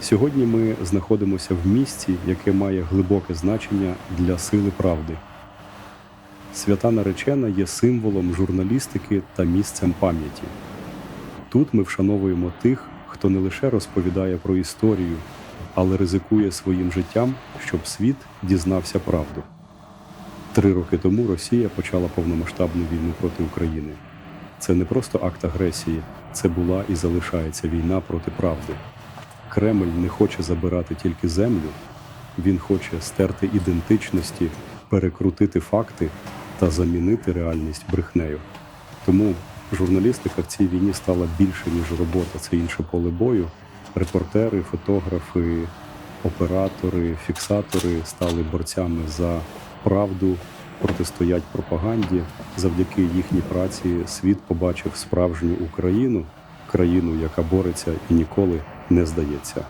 Сьогодні ми знаходимося в місці, яке має глибоке значення для сили правди. Свята наречена є символом журналістики та місцем пам'яті. Тут ми вшановуємо тих, хто не лише розповідає про історію, але ризикує своїм життям, щоб світ дізнався правду. Три роки тому Росія почала повномасштабну війну проти України. Це не просто акт агресії, це була і залишається війна проти правди. Кремль не хоче забирати тільки землю, він хоче стерти ідентичності, перекрутити факти та замінити реальність брехнею. Тому журналістика в цій війні стала більше, ніж робота. Це інше поле бою. Репортери, фотографи, оператори, фіксатори стали борцями за правду, протистоять пропаганді. Завдяки їхній праці світ побачив справжню Україну, країну, яка бореться і ніколи не здається.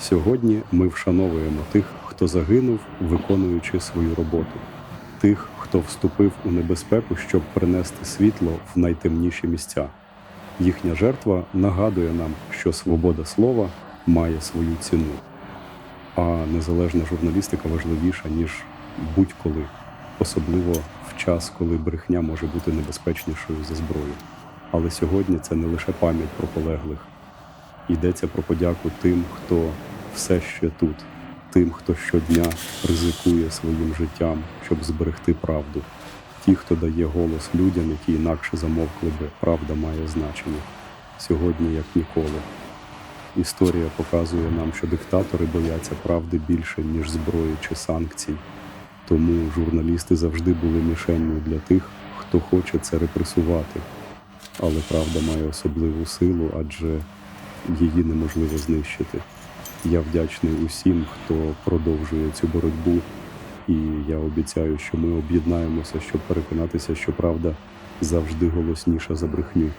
Сьогодні ми вшановуємо тих, хто загинув, виконуючи свою роботу, тих, хто вступив у небезпеку, щоб принести світло в найтемніші місця. Їхня жертва нагадує нам, що свобода слова має свою ціну, а незалежна журналістика важливіша, ніж будь-коли, особливо в час, коли брехня може бути небезпечнішою за зброю. Але сьогодні це не лише пам'ять про полеглих, йдеться про подяку тим, хто все ще тут, тим, хто щодня ризикує своїм життям, щоб зберегти правду. Ті, хто дає голос людям, які інакше замовкли би, правда має значення сьогодні, як ніколи. Історія показує нам, що диктатори бояться правди більше, ніж зброї чи санкцій. Тому журналісти завжди були мішенню для тих, хто хоче це репресувати. Але правда має особливу силу, адже її неможливо знищити. Я вдячний усім, хто продовжує цю боротьбу, і я обіцяю, що ми об'єднаємося, щоб переконатися, що правда завжди голосніша за брехню.